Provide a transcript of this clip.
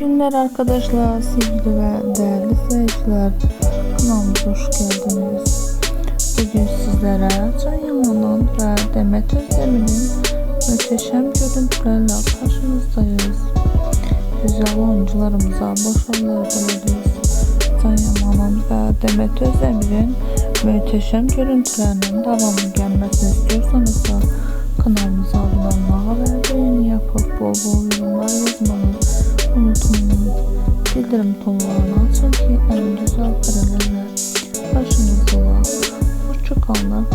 günler arkadaşlar, sevgili ve değerli seyirciler. Kanalımıza hoş geldiniz. Bugün sizlere Can Yaman'ın ve Demet Özdemir'in muhteşem görüntülerle karşınızdayız. Güzel oyuncularımıza başarılar dileriz. Can Yaman'ın ve Demet Özdemir'in muhteşem görüntülerinin devamı gelmesini istiyorsanız da kanalımıza abone olmayı ve beğeni yapıp bol bol Bildirim tonlarını açın ki. Hoşçakalın arkadaşlar. Bizden bu kadar.